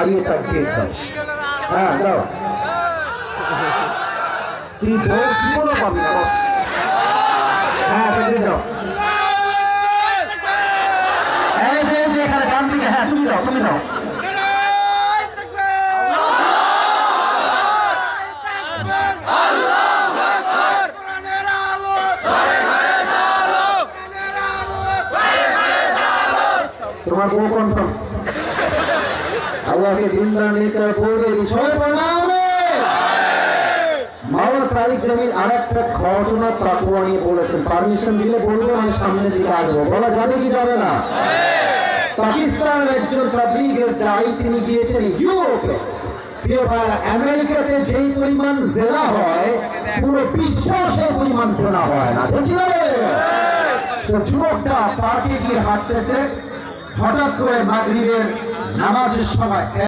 দাঁড়িয়ে থাকবে হ্যাঁ যাও। তুই ভোট জীবনও পাবি হ্যাঁ সেখানে যাও। হ্যাঁ তুমি যাও, তুমি তোমার বউ কনফার্ম আল্লাহকে সবাই প্রণামে। মাওলানা তারিক জামিল আর একটা ঘটনা নিয়ে পারমিশন দিলে বলব, আমি সামনের দিকে আসব। বলা যাবে কি যাবে না? আমেরিকাতে যেই পরিমাণ জেলা হয়, পুরো বিশ্ব সেই পরিমাণ জেলা হয় না। যুবকটা পার্কে গিয়ে হাঁটতেছে। হঠাৎ করে মাগরিবের নামাজের সময়